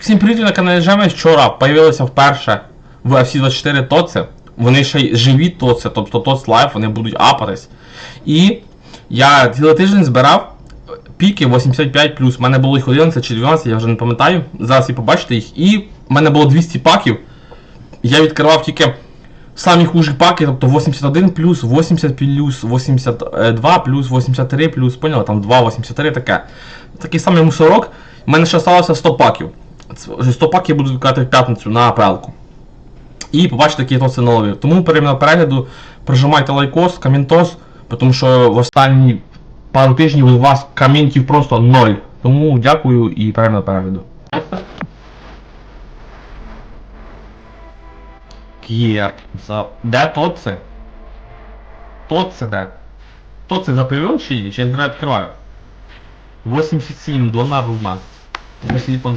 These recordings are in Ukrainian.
Всім привіт на каналі Жеми. Вчора появилися вперше в FC24 тоци. Вони ще й живі тоци, тобто тоц лайф, вони будуть апатись. І я цілий тиждень збирав піки 85 У мене було їх 11 чи 12, я вже не пам'ятаю. Зараз ви побачите їх. І в мене було 200 паків. Я відкривав тільки самі хужі паки, тобто 81 плюс, 80 плюс, 82 плюс, 83 плюс, поняли, там 2, 83 таке. Такий самий мусорок. У мене ще залишилося 100 паків. Вже 100 буду відкривати в п'ятницю на апелку. І побачите, які то це наловив. Тому перед перегляду прижимайте лайкос, коментос, тому що в останні пару тижнів у вас коментів просто ноль. Тому дякую і перегляд перегляду. К'єр. За... Де то це? То це де? То це запивив чи? Я не відкриваю? 87, двона рума. Я телефон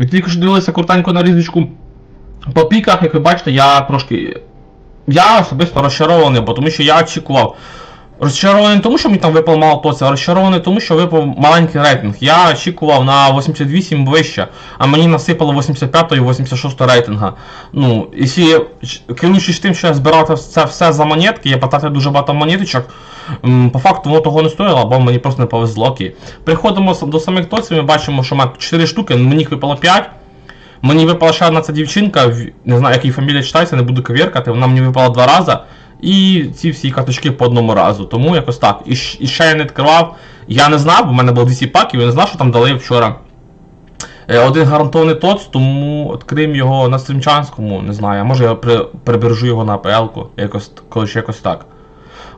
Ви тільки що дивилися коротенько на різничку по піках, як ви бачите, я трошки. Я особисто розчарований, бо тому що я очікував. Розчарований не тому, що мені там випав мало тоці, а розчарований тому, що випав маленький рейтинг. Я очікував на 88 вище, а мені насипало 85 і 86 рейтинга. Ну, якщо керуючись тим, що я збирав це все за монетки, я потратив дуже багато монеточок. По факту воно того не стоїло, бо мені просто не повезло. окей. Приходимо до самих тоців, ми бачимо, що має 4 штуки, мені випало 5. Мені випала ще одна ця дівчинка, не знаю, як її фамілія читається, не буду ковіркати, вона мені випала два рази. І ці всі карточки по одному разу. Тому якось так. І, і ще я не відкривав. Я не знав, бо в мене було 200 паків, я не знав, що там дали вчора. Е, Один гарантований тоц, тому відкриємо його на стрімчанському, не знаю, може я при, прибережу його на АПЛ-ку, якось, коротше, якось так.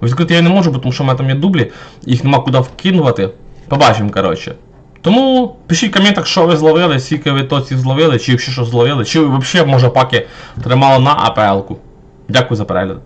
Відкрити я не можу, тому що в мене там є дублі, їх нема куди вкинувати. Побачимо, коротше. Тому пишіть в коментах, що ви зловили, скільки ви тоців зловили, чи якщо що зловили, чи ви взагалі, може, паки тримали на АПЛ-ку. Дякую за перегляд.